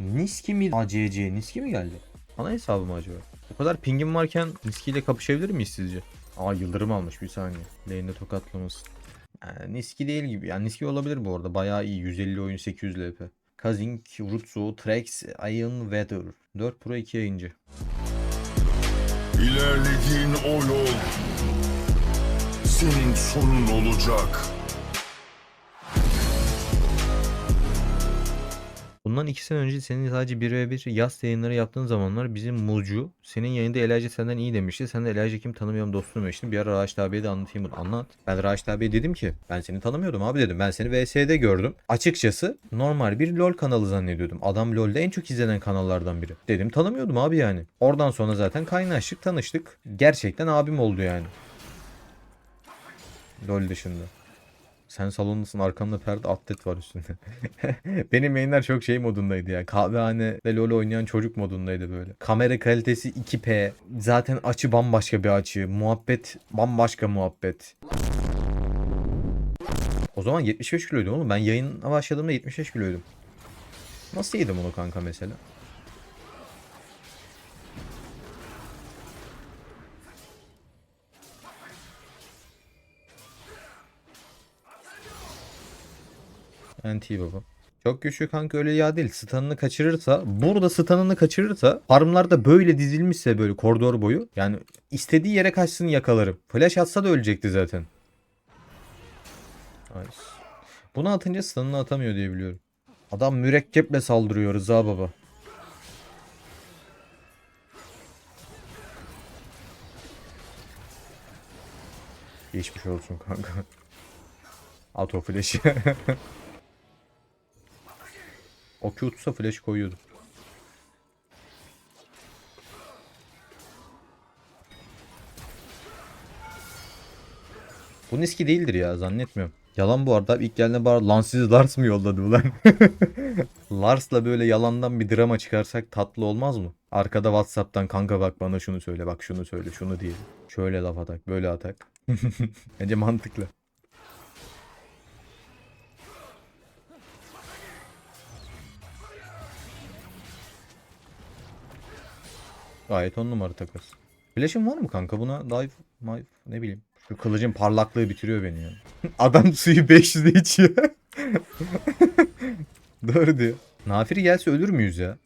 Niski mi? ACC Niski mi geldi? Ana hesabı mı acaba? O kadar pingim varken Niski ile kapışabilir miyiz sizce? Aa yıldırım almış bir saniye. Lane'de tokatlamasın. Yani Niski değil gibi. Yani Niski olabilir bu arada. Bayağı iyi. 150 oyun 800 LP. Kazing, Rutsu, Trex, Iron Weather. 4 Pro 2 yayıncı. İlerlediğin o yol senin sonun olacak. Bundan 2 sene önce senin sadece 1v1 yaz yayınları yaptığın zamanlar bizim Mucu senin yayında Elijah senden iyi demişti. Sen de Elijah kim tanımıyorum dostum demiştin. Bir ara Raşit abiye de anlatayım bunu. Anlat. Ben Raşit abiye dedim ki ben seni tanımıyordum abi dedim. Ben seni VS'de gördüm. Açıkçası normal bir LoL kanalı zannediyordum. Adam LoL'de en çok izlenen kanallardan biri. Dedim tanımıyordum abi yani. Oradan sonra zaten kaynaştık tanıştık. Gerçekten abim oldu yani. LoL dışında. Sen salondasın arkanda perde atlet var üstünde. Benim yayınlar çok şey modundaydı ya. Kahvehane ve LoL oynayan çocuk modundaydı böyle. Kamera kalitesi 2P. Zaten açı bambaşka bir açı. Muhabbet bambaşka muhabbet. O zaman 75 kiloydum oğlum. Ben yayına başladığımda 75 kiloydum. Nasıl yedim onu kanka mesela? Anti baba. Çok güçlü kanka öyle ya değil. Stun'ını kaçırırsa, burada stun'ını kaçırırsa, farmlarda böyle dizilmişse böyle koridor boyu, yani istediği yere kaçsın yakalarım. Flash atsa da ölecekti zaten. Nice. Bunu atınca stun'ını atamıyor diye biliyorum. Adam mürekkeple saldırıyor Rıza baba. Geçmiş olsun kanka. At o flash'i. O Q tutsa flash koyuyordum. Bu Niski değildir ya zannetmiyorum. Yalan bu arada ilk geldiğinde bana lan Lars mı yolladı ulan? Lars'la böyle yalandan bir drama çıkarsak tatlı olmaz mı? Arkada Whatsapp'tan kanka bak bana şunu söyle bak şunu söyle şunu diye. Şöyle laf atak böyle atak. Bence mantıklı. Gayet on numara takas. Flash'ın var mı kanka buna dive, dive ne bileyim. Şu kılıcın parlaklığı bitiriyor beni ya. Adam suyu 500'de içiyor. Doğru diyor. Nafiri gelse ölür müyüz ya?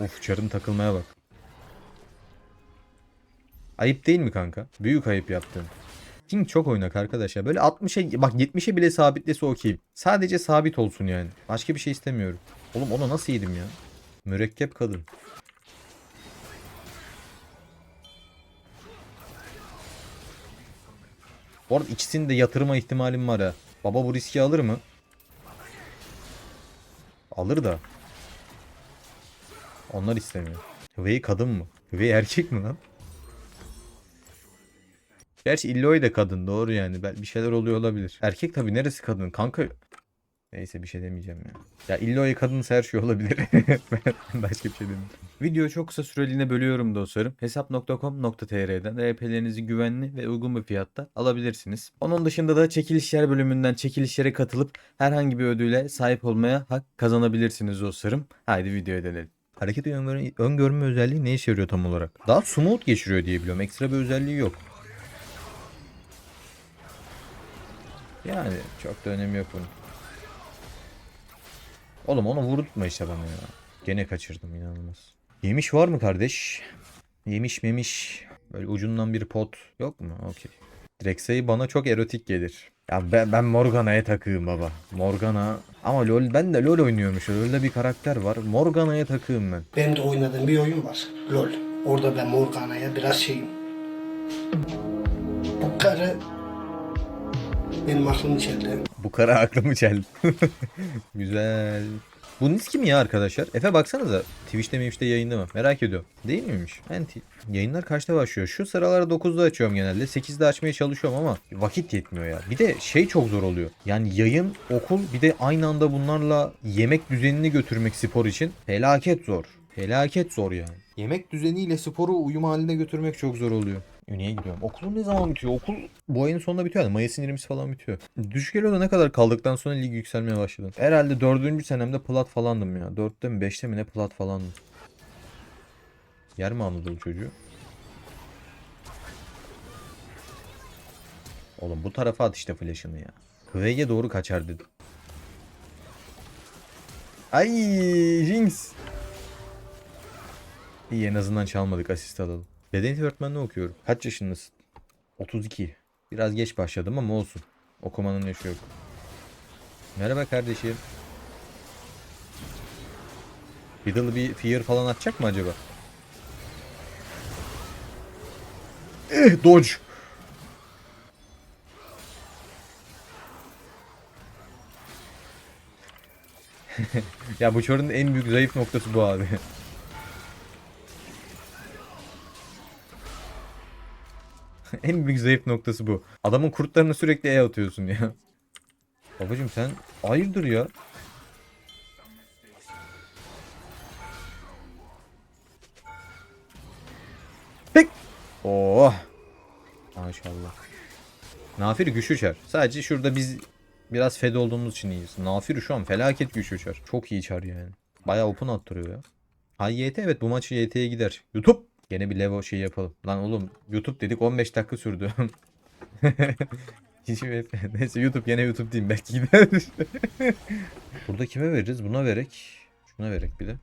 Of çarım takılmaya bak. Ayıp değil mi kanka? Büyük ayıp yaptın. King çok oynak arkadaş ya. Böyle 60'a bak 70'e bile sabitlese okeyim. Sadece sabit olsun yani. Başka bir şey istemiyorum. Oğlum onu nasıl yedim ya? Mürekkep kadın. Bu arada ikisini de yatırma ihtimalim var ha. Baba bu riski alır mı? Alır da. Onlar istemiyor. Hüvey kadın mı? Hüvey erkek mi lan? Gerçi Illoy da kadın doğru yani. Bir şeyler oluyor olabilir. Erkek tabi neresi kadın? Kanka Neyse bir şey demeyeceğim ya. Ya Illoy kadınsa her şey olabilir. ben başka bir şey demeyeceğim. Videoyu çok kısa süreliğine bölüyorum dostlarım. Hesap.com.tr'den RP'lerinizi güvenli ve uygun bir fiyatta alabilirsiniz. Onun dışında da çekilişler bölümünden çekilişlere katılıp herhangi bir ödüle sahip olmaya hak kazanabilirsiniz dostlarım. Haydi videoya dönelim. Hareket öngörme, öngörme özelliği ne işe yarıyor tam olarak? Daha smooth geçiriyor diye biliyorum. Ekstra bir özelliği yok. Yani çok da önemi yok bunun. Oğlum onu vurutma işte bana ya. Gene kaçırdım inanılmaz. Yemiş var mı kardeş? Yemiş memiş. Böyle ucundan bir pot yok mu? Okey. Drexey bana çok erotik gelir. Ya ben, ben Morgana'ya takığım baba. Morgana. Ama LoL ben de LoL oynuyormuş. LoL'de bir karakter var. Morgana'ya takığım ben. Benim de oynadığım bir oyun var. LOL. Orada ben Morgana'ya biraz şeyim. Bu karı benim aklımı çeldi. Bu kara aklımı çeldi. Güzel. Bu Nis kim ya arkadaşlar? Efe baksanıza. Twitch'te Twitch'te yayında mı? Merak ediyorum. Değil miymiş? Ben yayınlar kaçta başlıyor? Şu sıraları 9'da açıyorum genelde. 8'de açmaya çalışıyorum ama vakit yetmiyor ya. Bir de şey çok zor oluyor. Yani yayın, okul bir de aynı anda bunlarla yemek düzenini götürmek spor için felaket zor. Felaket zor yani. Yemek düzeniyle sporu uyum haline götürmek çok zor oluyor. Üniye gidiyorum. Okulum ne zaman bitiyor? Okul bu ayın sonunda bitiyor. Yani Mayıs'ın 20'si falan bitiyor. Düşük ne kadar kaldıktan sonra lig yükselmeye başladım. Herhalde 4. senemde plat falandım ya. 4'te mi 5'te mi ne plat falandım. Yer mi Anadolu çocuğu? Oğlum bu tarafa at işte flash'ını ya. Kvey'e doğru kaçar dedim. Ay Jinx. İyi en azından çalmadık asist alalım. Beden öğretmenliği okuyorum. Kaç yaşındasın? 32. Biraz geç başladım ama olsun. Okumanın yaşı yok. Merhaba kardeşim. Fiddle bir fear falan atacak mı acaba? Eh, dodge. ya bu çorun en büyük zayıf noktası bu abi. en büyük zayıf noktası bu. Adamın kurtlarına sürekli E atıyorsun ya. Babacım sen hayırdır ya? Pek. Oh. Maşallah. Nafir güç uçar. Sadece şurada biz biraz fed olduğumuz için iyiyiz. Nafir şu an felaket güç uçar. Çok iyi çar yani. Bayağı open attırıyor ya. Hay YT evet bu maç YT'ye gider. YouTube. Gene bir levo şey yapalım. Lan oğlum YouTube dedik 15 dakika sürdü. Neyse YouTube gene YouTube diyeyim belki gider. Burada kime veririz? Buna verek. Şuna verek bir de.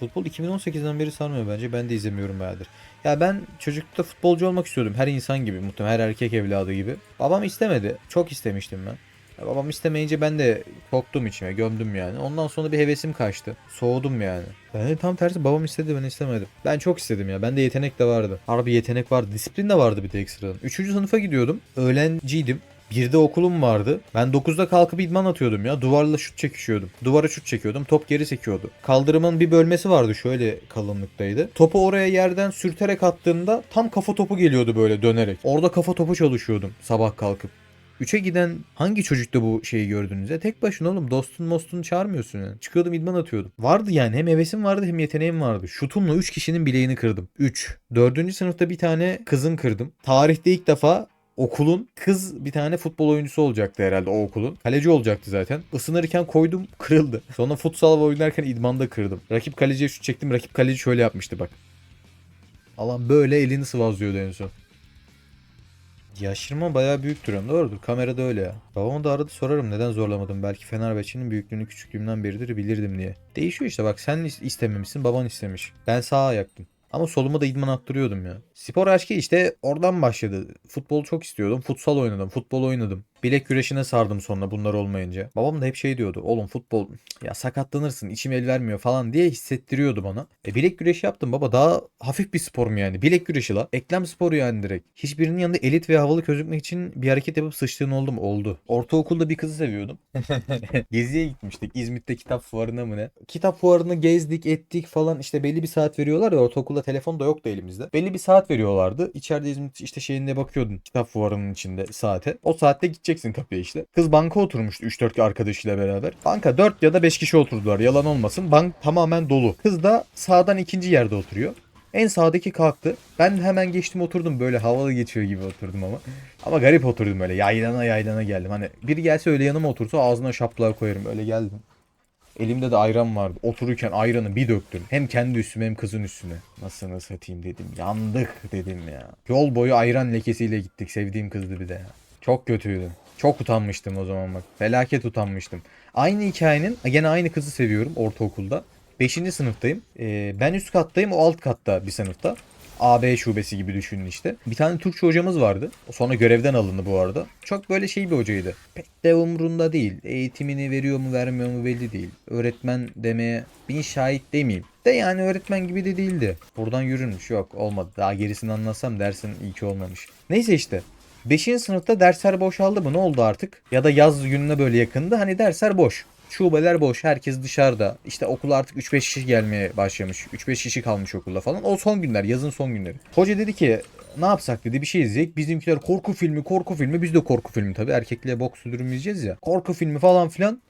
Futbol 2018'den beri sarmıyor bence. Ben de izlemiyorum bayağıdır. Ya ben çocuklukta futbolcu olmak istiyordum. Her insan gibi. Muhtemelen her erkek evladı gibi. Babam istemedi. Çok istemiştim ben. Babam istemeyince ben de korktum içime. Gömdüm yani. Ondan sonra bir hevesim kaçtı. Soğudum yani. Ben de tam tersi babam istedi ben istemedim. Ben çok istedim ya. Bende yetenek de vardı. Harbi yetenek vardı. Disiplin de vardı bir de ekstradan. Üçüncü sınıfa gidiyordum. Öğlenciydim. Bir de okulum vardı. Ben 9'da kalkıp idman atıyordum ya. Duvarla şut çekişiyordum. Duvara şut çekiyordum. Top geri sekiyordu. Kaldırımın bir bölmesi vardı. Şöyle kalınlıktaydı. Topu oraya yerden sürterek attığımda tam kafa topu geliyordu böyle dönerek. Orada kafa topu çalışıyordum sabah kalkıp. 3'e giden hangi çocukta bu şeyi gördünüz ya? Tek başına oğlum dostun mostunu çağırmıyorsun yani. Çıkıyordum idman atıyordum. Vardı yani hem hevesim vardı hem yeteneğim vardı. Şutumla 3 kişinin bileğini kırdım. 3. 4. sınıfta bir tane kızın kırdım. Tarihte ilk defa okulun kız bir tane futbol oyuncusu olacaktı herhalde o okulun. Kaleci olacaktı zaten. Isınırken koydum kırıldı. Sonra futsal oynarken idmanda kırdım. Rakip kaleciye şut çektim. Rakip kaleci şöyle yapmıştı bak. Alan böyle elini sıvazlıyordu en son. Yaşırma bayağı büyüktür hem doğrudur. Kamerada öyle ya. Babama da arada sorarım neden zorlamadım. Belki Fenerbahçe'nin büyüklüğünü küçüklüğümden beridir bilirdim diye. Değişiyor işte bak sen is- istememişsin baban istemiş. Ben sağa ayaktım. Ama soluma da idman attırıyordum ya. Spor aşkı işte oradan başladı. Futbol çok istiyordum. Futsal oynadım. Futbol oynadım. Bilek güreşine sardım sonra bunlar olmayınca. Babam da hep şey diyordu. Oğlum futbol ya sakatlanırsın içim el vermiyor falan diye hissettiriyordu bana. E bilek güreşi yaptım baba. Daha hafif bir spor mu yani? Bilek güreşi la. Eklem sporu yani direkt. Hiçbirinin yanında elit ve havalı gözükmek için bir hareket yapıp sıçtığın oldu? Oldu. Ortaokulda bir kızı seviyordum. Geziye gitmiştik. İzmit'te kitap fuarına mı ne? Kitap fuarını gezdik ettik falan işte belli bir saat veriyorlar ya ortaokulda telefon da yoktu elimizde. Belli bir saat veriyorlardı. İçeride İzmit işte şeyinde bakıyordun kitap fuarının içinde saate. O saatte gideceksin kapıya işte. Kız banka oturmuştu 3-4 arkadaşıyla beraber. Banka 4 ya da 5 kişi oturdular yalan olmasın. Bank tamamen dolu. Kız da sağdan ikinci yerde oturuyor. En sağdaki kalktı. Ben hemen geçtim oturdum böyle havalı geçiyor gibi oturdum ama. Ama garip oturdum öyle yaylana yaylana geldim. Hani biri gelse öyle yanıma otursa ağzına şaplığa koyarım öyle geldim. Elimde de ayran vardı. Otururken ayranı bir döktüm. Hem kendi üstüme hem kızın üstüne. Nasıl satayım dedim. Yandık dedim ya. Yol boyu ayran lekesiyle gittik. Sevdiğim kızdı bir de ya. Çok kötüydü. Çok utanmıştım o zaman bak. Felaket utanmıştım. Aynı hikayenin gene aynı kızı seviyorum ortaokulda. 5. sınıftayım. Ee, ben üst kattayım o alt katta bir sınıfta. AB şubesi gibi düşünün işte. Bir tane Türkçe hocamız vardı. Sonra görevden alındı bu arada. Çok böyle şey bir hocaydı. Pek de umurunda değil. Eğitimini veriyor mu vermiyor mu belli değil. Öğretmen demeye bin şahit demeyeyim. De yani öğretmen gibi de değildi. Buradan yürünmüş yok olmadı. Daha gerisini anlatsam dersin iyi ki olmamış. Neyse işte. 5. sınıfta dersler boşaldı mı ne oldu artık? Ya da yaz gününe böyle yakındı hani dersler boş. Şubeler boş. Herkes dışarıda. İşte okula artık 3-5 kişi gelmeye başlamış. 3-5 kişi kalmış okulda falan. O son günler. Yazın son günleri. Hoca dedi ki ne yapsak dedi bir şey izleyecek. Bizimkiler korku filmi korku filmi. Biz de korku filmi tabii. Erkekliğe bok sürdürmeyeceğiz ya. Korku filmi falan filan.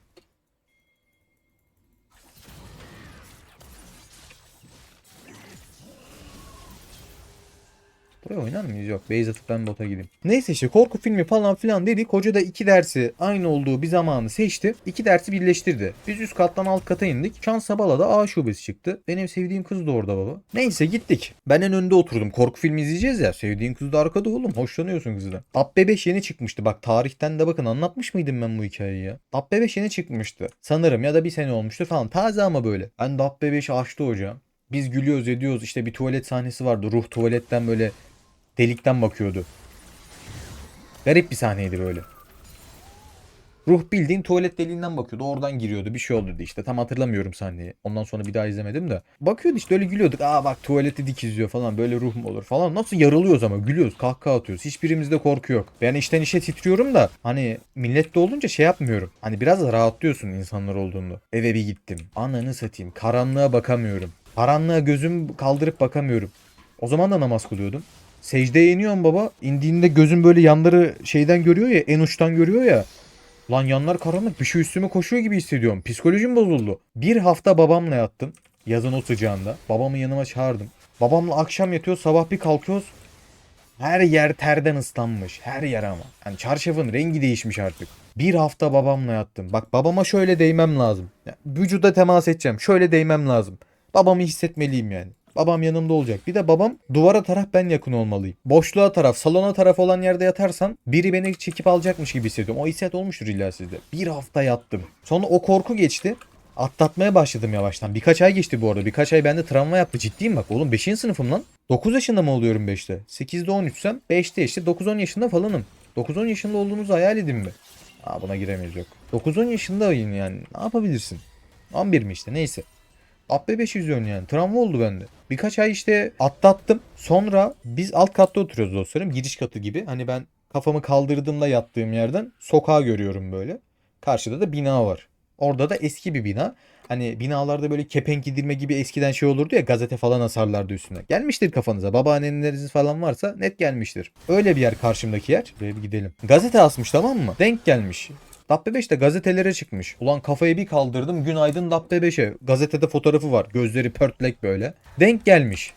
Buraya oynar mıyız? Yok. Base atıp ben bota gideyim. Neyse işte korku filmi falan filan dedik. Hoca da iki dersi aynı olduğu bir zamanı seçti. İki dersi birleştirdi. Biz üst kattan alt kata indik. Şansa bala da A şubesi çıktı. Benim sevdiğim kız da orada baba. Neyse gittik. Ben en önde oturdum. Korku filmi izleyeceğiz ya. Sevdiğin kız da arkada oğlum. Hoşlanıyorsun kızdan. Dabbe 5 yeni çıkmıştı. Bak tarihten de bakın anlatmış mıydım ben bu hikayeyi ya? Dabbe 5 yeni çıkmıştı. Sanırım ya da bir sene olmuştur falan. Taze ama böyle. Ben Dabbe 5'i açtı hocam. Biz gülüyoruz ediyoruz. İşte bir tuvalet sahnesi vardı. Ruh tuvaletten böyle delikten bakıyordu. Garip bir sahneydi böyle. Ruh bildiğin tuvalet deliğinden bakıyordu. Oradan giriyordu. Bir şey oldu işte. Tam hatırlamıyorum sahneyi. Ondan sonra bir daha izlemedim de. Bakıyordu işte öyle gülüyorduk. Aa bak tuvaleti dik izliyor falan. Böyle ruh mu olur falan. Nasıl yarılıyoruz ama. Gülüyoruz. Kahkaha atıyoruz. Hiçbirimizde korku yok. Ben işten işe titriyorum da. Hani millette olunca şey yapmıyorum. Hani biraz da rahatlıyorsun insanlar olduğunda. Eve bir gittim. Ananı satayım. Karanlığa bakamıyorum. Karanlığa gözüm kaldırıp bakamıyorum. O zaman da namaz kılıyordum. Secdeye iniyorum baba. İndiğinde gözüm böyle yanları şeyden görüyor ya. En uçtan görüyor ya. Lan yanlar karanlık bir şey üstüme koşuyor gibi hissediyorum. Psikolojim bozuldu. Bir hafta babamla yattım. Yazın o sıcağında. Babamı yanıma çağırdım. Babamla akşam yatıyoruz sabah bir kalkıyoruz. Her yer terden ıslanmış. Her yer ama. Yani çarşafın rengi değişmiş artık. Bir hafta babamla yattım. Bak babama şöyle değmem lazım. Ya, vücuda temas edeceğim. Şöyle değmem lazım. Babamı hissetmeliyim yani. Babam yanımda olacak. Bir de babam duvara taraf ben yakın olmalıyım. Boşluğa taraf, salona taraf olan yerde yatarsam biri beni çekip alacakmış gibi hissediyorum. O hissiyat olmuştur illa sizde. Bir hafta yattım. Sonra o korku geçti. Atlatmaya başladım yavaştan. Birkaç ay geçti bu arada. Birkaç ay bende travma yaptı. Ciddiyim bak oğlum 5. sınıfım lan. 9 yaşında mı oluyorum 5'te? 8'de 13'sem 5'te işte 9-10 yaşında falanım. 9-10 yaşında olduğunuzu hayal edin mi? Aa buna giremeyiz yok. 9-10 yaşındayım yani. Ne yapabilirsin? 11 mi işte neyse. Abbe 5 izliyorsun yani. Travma oldu bende. Birkaç ay işte atlattım. Sonra biz alt katta oturuyoruz dostlarım. Giriş katı gibi. Hani ben kafamı kaldırdığımda yattığım yerden sokağı görüyorum böyle. Karşıda da bina var. Orada da eski bir bina. Hani binalarda böyle kepenk gidilme gibi eskiden şey olurdu ya gazete falan asarlardı üstüne. Gelmiştir kafanıza. Babaannenleriniz falan varsa net gelmiştir. Öyle bir yer karşımdaki yer. Buraya bir gidelim. Gazete asmış tamam mı? Denk gelmiş. Dabbe 5'te gazetelere çıkmış. Ulan kafayı bir kaldırdım. Günaydın Dabbe 5'e. Gazetede fotoğrafı var. Gözleri pörtlek böyle. Denk gelmiş.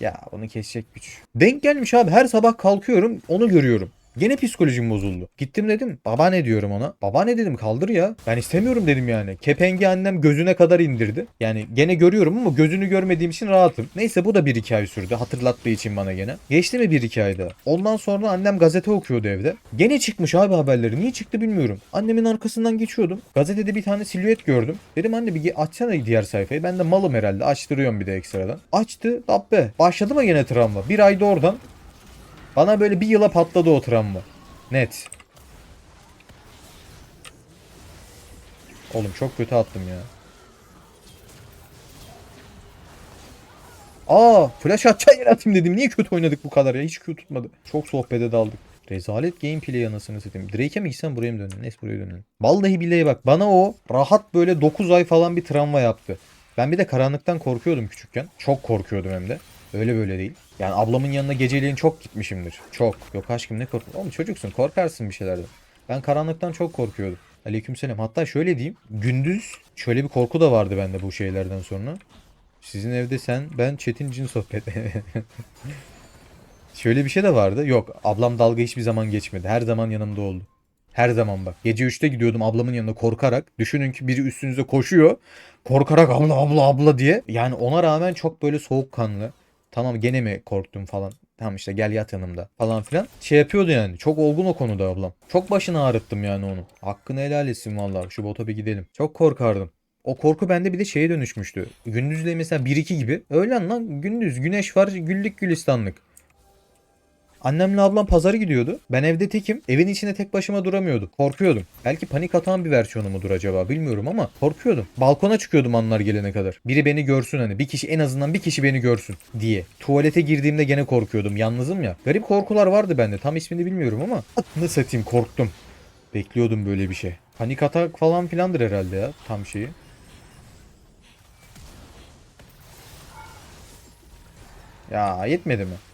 Ya onu kesecek güç. Denk gelmiş abi. Her sabah kalkıyorum onu görüyorum. Gene psikolojim bozuldu. Gittim dedim. Baba ne diyorum ona? Baba ne dedim kaldır ya. Ben istemiyorum dedim yani. Kepengi annem gözüne kadar indirdi. Yani gene görüyorum ama gözünü görmediğim için rahatım. Neyse bu da bir iki ay sürdü. Hatırlattığı için bana gene. Geçti mi bir iki ay daha? Ondan sonra annem gazete okuyordu evde. Gene çıkmış abi haberleri. Niye çıktı bilmiyorum. Annemin arkasından geçiyordum. Gazetede bir tane silüet gördüm. Dedim anne bir açsana diğer sayfayı. Ben de malım herhalde. Açtırıyorum bir de ekstradan. Açtı. Dabbe. Başladı mı gene travma? Bir ayda oradan. Bana böyle bir yıla patladı o travma. Net. Oğlum çok kötü attım ya. Aa, flash atacağım yere atayım dedim. Niye kötü oynadık bu kadar ya? Hiç kötü tutmadı. Çok sohbete daldık. Rezalet gameplay anasını satayım. Drake'e mi gitsem buraya mı dönelim? Neyse buraya dönelim. Vallahi billahi bak bana o rahat böyle 9 ay falan bir travma yaptı. Ben bir de karanlıktan korkuyordum küçükken. Çok korkuyordum hem de. Öyle böyle değil. Yani ablamın yanına geceliğin çok gitmişimdir. Çok. Yok aşkım ne korkun. Oğlum çocuksun korkarsın bir şeylerden. Ben karanlıktan çok korkuyordum. Aleykümselam. Hatta şöyle diyeyim. Gündüz şöyle bir korku da vardı bende bu şeylerden sonra. Sizin evde sen, ben, Çetin cin sohbeti. şöyle bir şey de vardı. Yok ablam dalga hiçbir zaman geçmedi. Her zaman yanımda oldu. Her zaman bak. Gece 3'te gidiyordum ablamın yanına korkarak. Düşünün ki biri üstünüze koşuyor. Korkarak abla abla abla diye. Yani ona rağmen çok böyle soğukkanlı. Tamam gene mi korktum falan. Tamam işte gel yat yanımda falan filan. Şey yapıyordu yani. Çok olgun o konuda ablam. Çok başını ağrıttım yani onu. Hakkını helal etsin valla. Şu bota bir gidelim. Çok korkardım. O korku bende bir de şeye dönüşmüştü. Gündüzle mesela 1-2 gibi. Öğlen lan gündüz güneş var güllük gülistanlık. Annemle ablam pazara gidiyordu. Ben evde tekim. Evin içinde tek başıma duramıyordum. Korkuyordum. Belki panik atan bir versiyonu mudur acaba bilmiyorum ama korkuyordum. Balkona çıkıyordum anlar gelene kadar. Biri beni görsün hani bir kişi en azından bir kişi beni görsün diye. Tuvalete girdiğimde gene korkuyordum. Yalnızım ya. Garip korkular vardı bende. Tam ismini bilmiyorum ama ne satayım korktum. Bekliyordum böyle bir şey. Panik atak falan filandır herhalde ya tam şeyi. Ya yetmedi mi?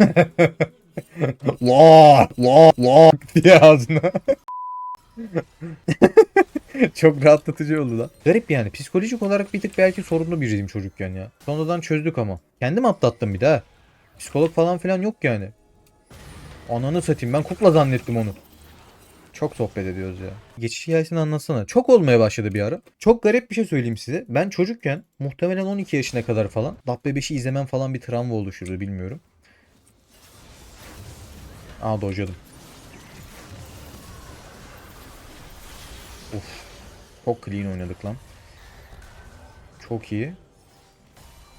la la la diye ağzına. Çok rahatlatıcı oldu lan. Garip yani. Psikolojik olarak bir tık belki sorunlu biriydim çocukken ya. Sonradan çözdük ama. Kendim atlattım bir daha. Psikolog falan filan yok yani. Ananı satayım ben kukla zannettim onu. Çok sohbet ediyoruz ya. Geçiş hikayesini anlatsana. Çok olmaya başladı bir ara. Çok garip bir şey söyleyeyim size. Ben çocukken muhtemelen 12 yaşına kadar falan Dabbe 5'i izlemem falan bir travma oluşturdu bilmiyorum. Aa dojladım. Uf. Çok clean oynadık lan. Çok iyi.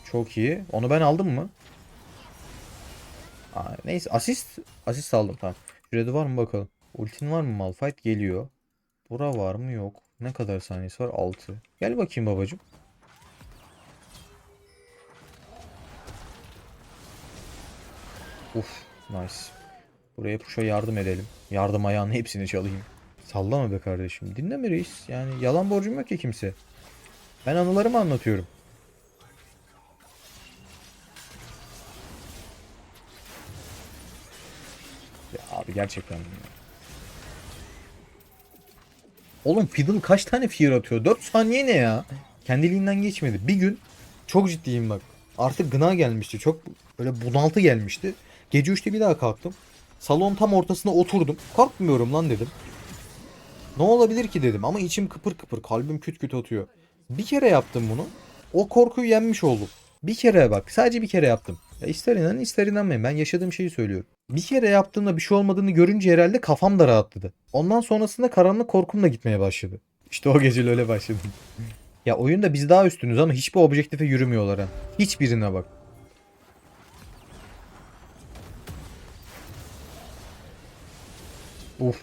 Çok iyi. Onu ben aldım mı? Aa, neyse asist asist aldım tamam. Şurada var mı bakalım. Ultin var mı Malphite? Geliyor. Bura var mı? Yok. Ne kadar saniyesi var? 6. Gel bakayım babacım. Uf, nice. Buraya puşa yardım edelim. Yardım ayağının hepsini çalayım. Sallama be kardeşim. Dinleme reis. Yani yalan borcum yok ki kimse. Ben anılarımı anlatıyorum. Ya abi gerçekten ya. Oğlum Fiddle kaç tane fear atıyor? 4 saniye ne ya? Kendiliğinden geçmedi. Bir gün çok ciddiyim bak. Artık gına gelmişti. Çok böyle bunaltı gelmişti. Gece 3'te bir daha kalktım. Salon tam ortasına oturdum. Kalkmıyorum lan dedim. Ne olabilir ki dedim ama içim kıpır kıpır kalbim küt küt atıyor. Bir kere yaptım bunu. O korkuyu yenmiş oldum. Bir kere bak sadece bir kere yaptım. Ya ister inanın ister inanmayın ben yaşadığım şeyi söylüyorum. Bir kere yaptığımda bir şey olmadığını görünce herhalde kafam da rahatladı. Ondan sonrasında karanlık korkum da gitmeye başladı. İşte o gece öyle başladım. ya oyunda biz daha üstünüz ama hiçbir objektife yürümüyorlar ha. Hiçbirine bak. Uf.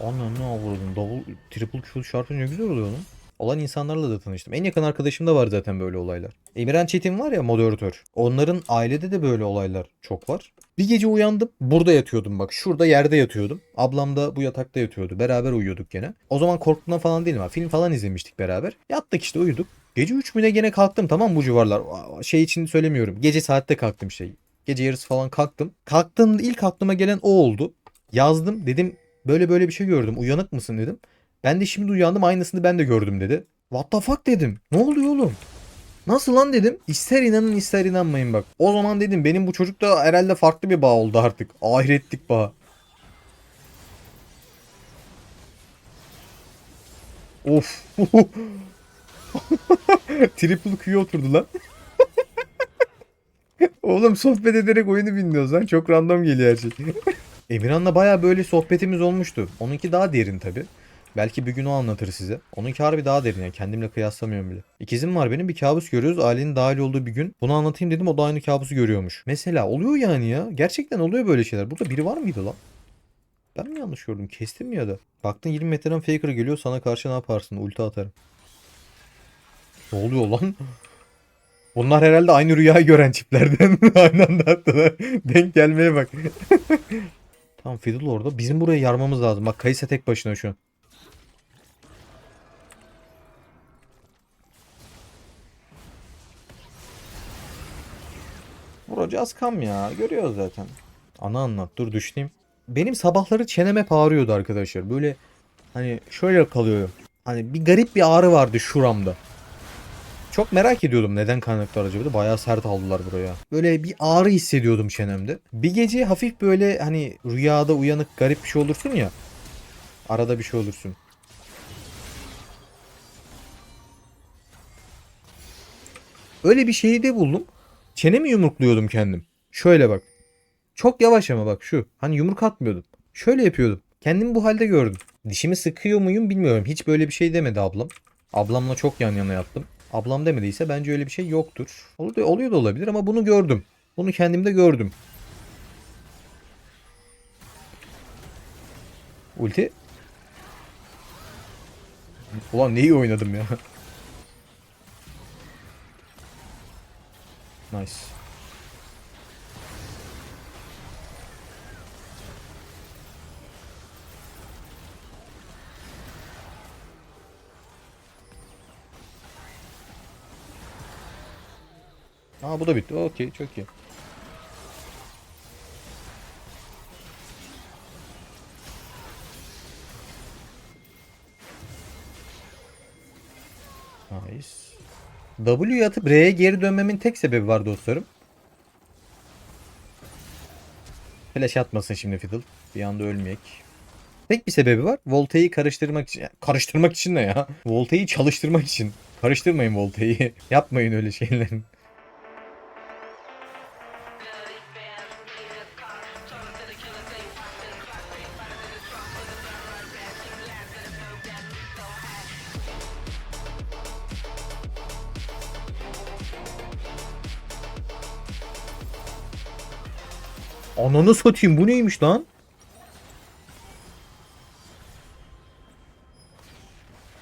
Ananı avradım. Double, triple şartı ne güzel oluyor lan. Olan insanlarla da tanıştım. En yakın arkadaşım da var zaten böyle olaylar. Emirhan Çetin var ya moderatör. Onların ailede de böyle olaylar çok var. Bir gece uyandım. Burada yatıyordum bak. Şurada yerde yatıyordum. Ablam da bu yatakta yatıyordu. Beraber uyuyorduk gene. O zaman korktuğumdan falan değilim. Film falan izlemiştik beraber. Yattık işte uyuduk. Gece 3 müne gene kalktım tamam bu civarlar. Şey için söylemiyorum. Gece saatte kalktım şey. Gece yarısı falan kalktım. Kalktığımda ilk aklıma gelen o oldu. Yazdım dedim böyle böyle bir şey gördüm. Uyanık mısın dedim. Ben de şimdi uyandım aynısını ben de gördüm dedi. What the fuck dedim. Ne oluyor oğlum? Nasıl lan dedim. İster inanın ister inanmayın bak. O zaman dedim benim bu çocukta herhalde farklı bir bağ oldu artık. Ahiretlik bağ. Of. Triple Q oturdu lan. Oğlum sohbet ederek oyunu bilmiyoruz lan. Çok random geliyor her şey. Emirhan'la baya böyle sohbetimiz olmuştu. Onunki daha derin tabi. Belki bir gün o anlatır size. Onunki harbi daha derin yani kendimle kıyaslamıyorum bile. İkizim var benim bir kabus görüyoruz. Ailenin dahil olduğu bir gün. Bunu anlatayım dedim o da aynı kabusu görüyormuş. Mesela oluyor yani ya. Gerçekten oluyor böyle şeyler. Burada biri var mıydı lan? Ben mi yanlış gördüm? Kestim mi ya da? Baktın 20 metreden faker geliyor sana karşı ne yaparsın? Ulti atarım. Ne oluyor lan? Bunlar herhalde aynı rüyayı gören çiplerden. aynı anda attılar. Denk gelmeye bak. tamam Fiddle orada. Bizim burayı yarmamız lazım. Bak Kayısa tek başına şu an. Vuracağız kam ya. Görüyoruz zaten. Ana anlat. Dur düşüneyim. Benim sabahları çenem hep ağrıyordu arkadaşlar. Böyle hani şöyle kalıyorum. Hani bir garip bir ağrı vardı şuramda. Çok merak ediyordum neden kaynaklı acaba. Bayağı sert aldılar buraya. Böyle bir ağrı hissediyordum çenemde. Bir gece hafif böyle hani rüyada uyanık garip bir şey olursun ya. Arada bir şey olursun. Öyle bir şeyi de buldum. Çenemi yumrukluyordum kendim. Şöyle bak. Çok yavaş ama bak şu. Hani yumruk atmıyordum. Şöyle yapıyordum. Kendimi bu halde gördüm. Dişimi sıkıyor muyum bilmiyorum. Hiç böyle bir şey demedi ablam. Ablamla çok yan yana yattım. Ablam demediyse bence öyle bir şey yoktur. Oluyor, oluyor da olabilir ama bunu gördüm. Bunu kendimde gördüm. Ulti. Ulan ne iyi oynadım ya. Nice. Aa bu da bitti. Okey çok iyi. Nice. W'ye atıp R'ye geri dönmemin tek sebebi var dostlarım. Flash atmasın şimdi Fiddle. Bir anda ölmeyek. Tek bir sebebi var. Volta'yı karıştırmak için. Karıştırmak için ne ya? Volta'yı çalıştırmak için. Karıştırmayın Volta'yı. Yapmayın öyle şeylerin. Ananı satayım bu neymiş lan?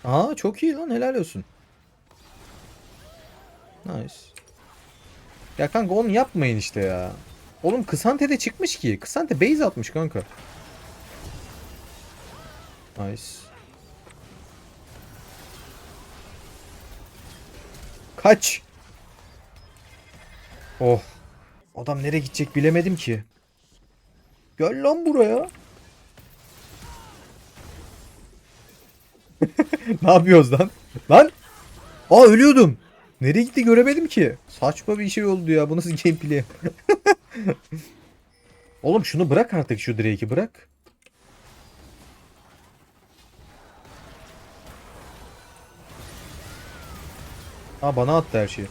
Aa çok iyi lan helal olsun. Nice. Ya kanka onu yapmayın işte ya. Oğlum Kısante de çıkmış ki. Kısante base atmış kanka. Nice. Kaç. Oh. Adam nereye gidecek bilemedim ki. Gel lan buraya. ne yapıyoruz lan? Lan! Aa ölüyordum. Nereye gitti göremedim ki. Saçma bir şey oldu ya. Bu nasıl gameplay? Oğlum şunu bırak artık şu Drake'i bırak. Ha bana attı her şeyi.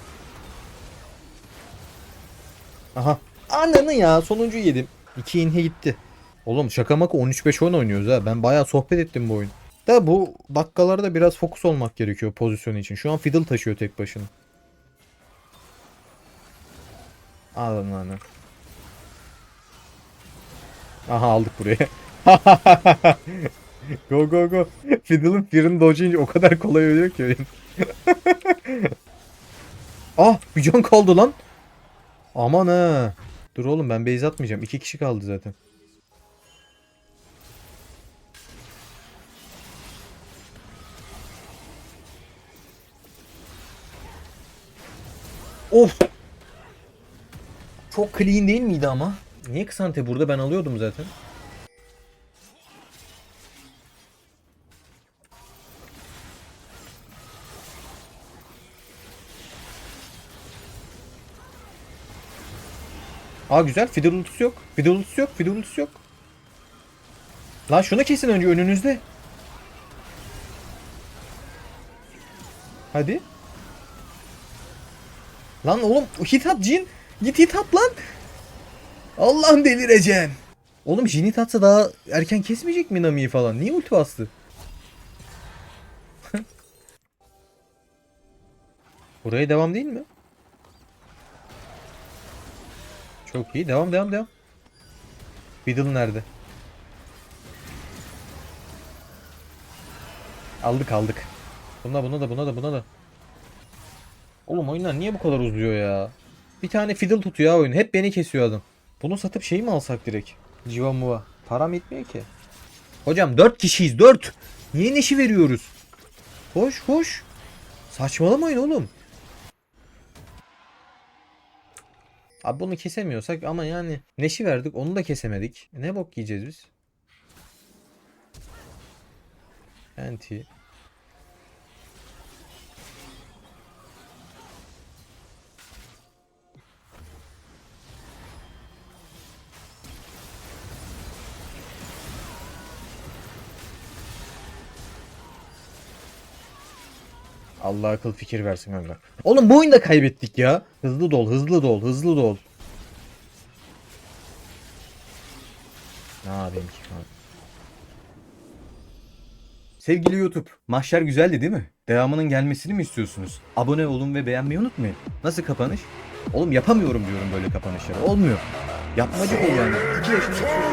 Aha. Ananı ya sonuncu yedim. 2 inhe gitti. Oğlum şaka maka 13-5 oynuyoruz ha. Ben bayağı sohbet ettim bu oyun. Da bu dakikalarda biraz fokus olmak gerekiyor pozisyonu için. Şu an fiddle taşıyor tek başına. Alın lan. Aha aldık buraya. go go go. Fiddle'ın Fear'ını dodge'ince o kadar kolay ölüyor ki oyun. ah bir can kaldı lan. Aman ha. Dur oğlum ben base atmayacağım. İki kişi kaldı zaten. Of. Çok clean değil miydi ama? Niye Kısante burada ben alıyordum zaten. Aa güzel. Fiddle ultisi yok. Fiddle ultisi yok. Fiddle ultisi yok. Lan şunu kesin önce önünüzde. Hadi. Lan oğlum hit at Jin. Git hit at lan. Allah'ım delireceğim. Oğlum Jin hit atsa daha erken kesmeyecek mi Nami'yi falan? Niye ulti bastı? Buraya devam değil mi? Çok iyi. Devam devam devam. Fiddle nerede? Aldık aldık. Buna buna da buna da buna da. Oğlum oyunlar niye bu kadar uzuyor ya? Bir tane fiddle tutuyor oyun. Hep beni kesiyor adam. Bunu satıp şey mi alsak direkt? Civa muva. Param yetmiyor ki. Hocam 4 kişiyiz 4. Niye neşi veriyoruz? Hoş hoş. Saçmalamayın oğlum. Abi bunu kesemiyorsak ama yani neşi verdik onu da kesemedik. E Ne bok yiyeceğiz biz? Anti. Allah akıl fikir versin kanka. Oğlum bu oyunda kaybettik ya. Hızlı dol, hızlı dol, hızlı dol. Ne yapayım ki? Sevgili YouTube, mahşer güzeldi değil mi? Devamının gelmesini mi istiyorsunuz? Abone olun ve beğenmeyi unutmayın. Nasıl kapanış? Oğlum yapamıyorum diyorum böyle kapanışları. Olmuyor. Yapmacık ol yani. 2 yaşında